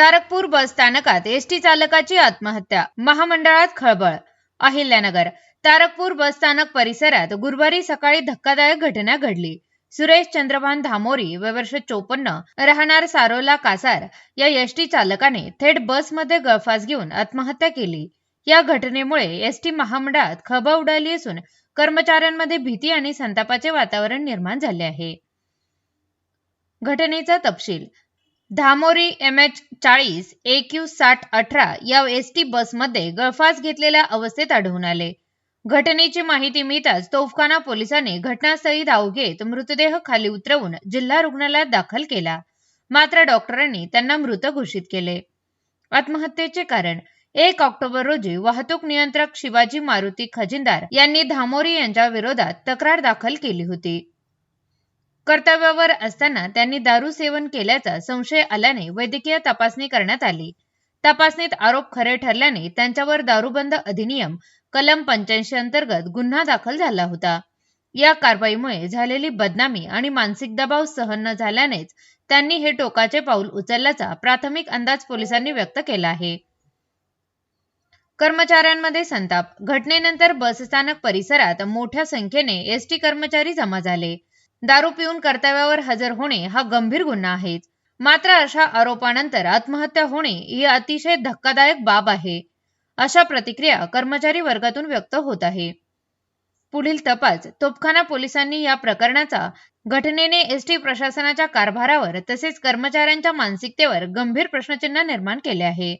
तारकपूर बस स्थानकात एसटी चालकाची आत्महत्या महामंडळात खळबळ अहिल्यानगर. तारकपूर बस स्थानक परिसरात गुरुवारी सकाळी धक्कादायक घटना घडली. सुरेश चंद्रभान धामोरी वय वर्ष चोपन्न राहणार सारोला कासार या एसटी चालकाने थेट बसमध्ये गळफास घेऊन आत्महत्या केली. या घटनेमुळे एसटी महामंडळात खळबळ उडाली असून कर्मचाऱ्यांमध्ये भीती आणि संतापाचे वातावरण निर्माण झाले आहे. घटनेचा तपशील धामोरी एम एच चाळीस ए क्यू साठ अठरा या एस टी बसमध्ये गळफास घेतलेल्या अवस्थेत आढळून आले. घटनेची माहिती मिळताच तोफखाना पोलिसांनी घटनास्थळी धाव घेत मृतदेह खाली उतरवून जिल्हा रुग्णालयात दाखल केला. मात्र डॉक्टरांनी त्यांना मृत घोषित केले. आत्महत्येचे कारण एक ऑक्टोबर रोजी वाहतूक नियंत्रक शिवाजी मारुती खजिनदार यांनी धामोरी यांच्या विरोधात तक्रार दाखल केली होती. कर्तव्यावर असताना त्यांनी दारू सेवन केल्याचा संशय आल्याने वैद्यकीय तपासणी करण्यात आली. तपासणीत आरोप खरे ठरल्याने त्यांच्यावर दारूबंद अधिनियम कलम पंच्याऐंशी अंतर्गत गुन्हा दाखल झाला होता. या कारवाईमुळे झालेली बदनामी आणि मानसिक दबाव सहन न झाल्यानेच त्यांनी हे टोकाचे पाऊल उचलल्याचा प्राथमिक अंदाज पोलिसांनी व्यक्त केला आहे. कर्मचाऱ्यांमध्ये संताप घटनेनंतर बसस्थानक परिसरात मोठ्या संख्येने एसटी कर्मचारी जमा झाले. दारू पिऊन कर्तव्यावर हजर होणे हा गंभीर गुन्हा आहे. मात्र अशा आरोपानंतर आत्महत्या होणे ही अतिशय धक्कादायक बाब आहे. अशा प्रतिक्रिया कर्मचारी वर्गातून व्यक्त होत आहे. पुढील तपास तोपखाना पोलिसांनी या प्रकरणाचा घटनेने एसटी प्रशासनाच्या कारभारावर तसेच कर्मचाऱ्यांच्या मानसिकतेवर गंभीर प्रश्नचिन्ह निर्माण केले आहे.